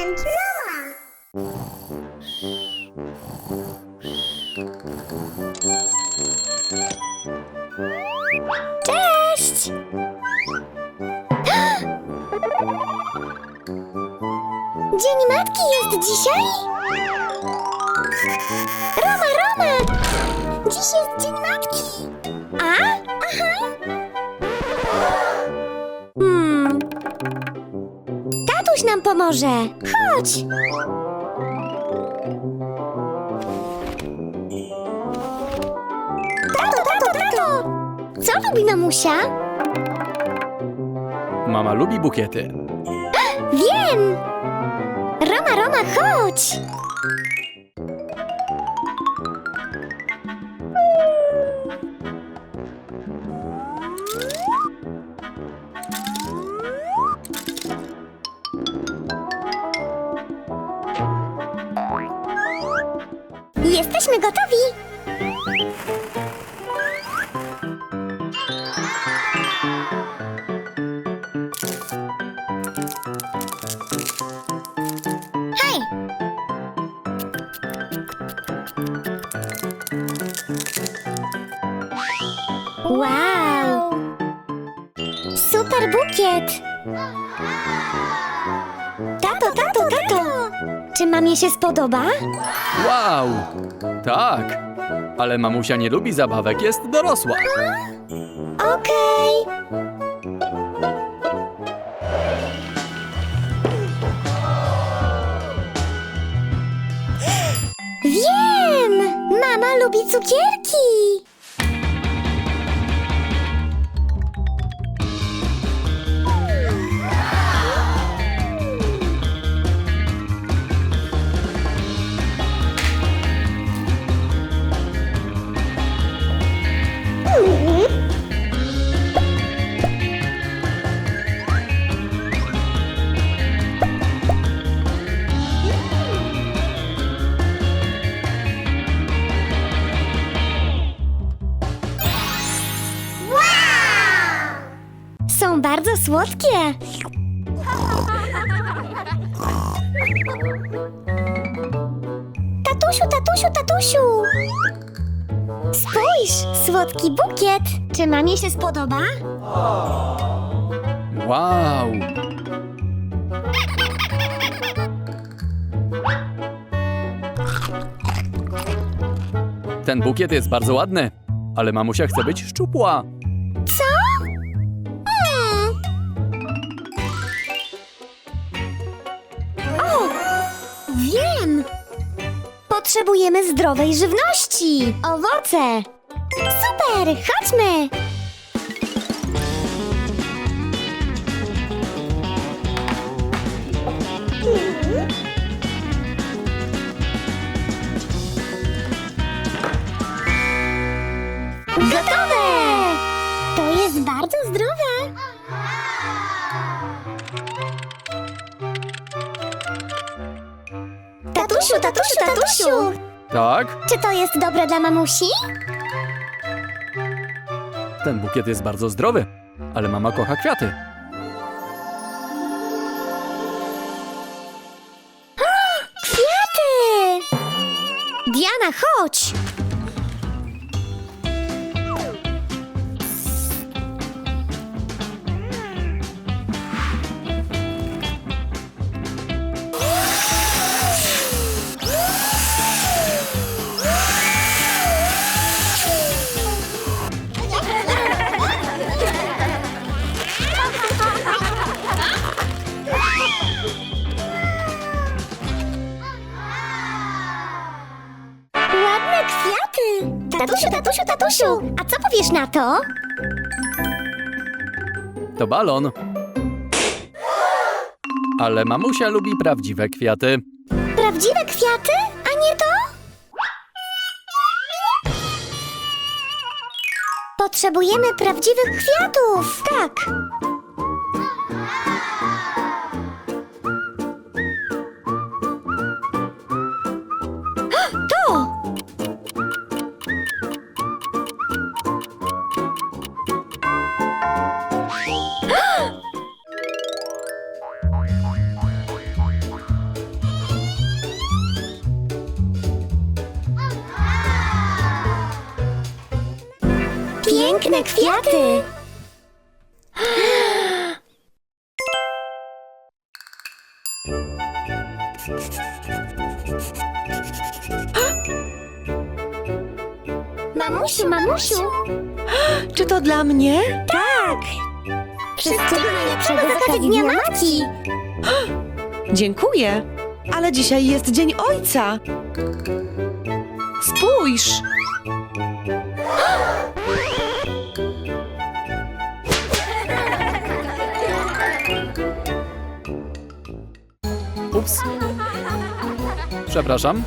Noah. Cześć! Dzień Matki jest dzisiaj? Roma, Roma! Dziś jest Dzień Matki! A? Aha! Pomoże! Chodź! Tato, tato, tato! Co lubi mamusia? Mama lubi bukiety. Wiem! Roma, Roma, chodź! Jesteśmy gotowi! Hej! Wow! Super bukiet! Tato, tato, tato! Czy mamie się spodoba? Wow! Tak! Ale mamusia nie lubi zabawek, jest dorosła. Okej. Wiem! Mama lubi cukierki! Bardzo słodkie. Tatusiu, tatusiu, tatusiu! Spójrz, słodki bukiet. Czy mamie się spodoba? Wow! Ten bukiet jest bardzo ładny, ale mamusia chce być szczupła. Potrzebujemy zdrowej żywności! Owoce! Super! Chodźmy! Gotowe! Tatusiu, tatusiu, tatusiu! Tak? Czy to jest dobre dla mamusi? Ten bukiet jest bardzo zdrowy, ale mama kocha kwiaty. Kwiaty! Diana, chodź! Tatusiu, tatusiu, tatusiu! A co powiesz na to? To balon. Ale mamusia lubi prawdziwe kwiaty. Prawdziwe kwiaty, a nie to? Potrzebujemy prawdziwych kwiatów. Tak. Piękne kwiaty! Mamusiu, mamusiu! Czy to dla mnie? Tak! Wszystkiego najlepszego z okazji Dnia Matki! Dziękuję. Ale dzisiaj jest Dzień Ojca. Spójrz! Ups. Przepraszam.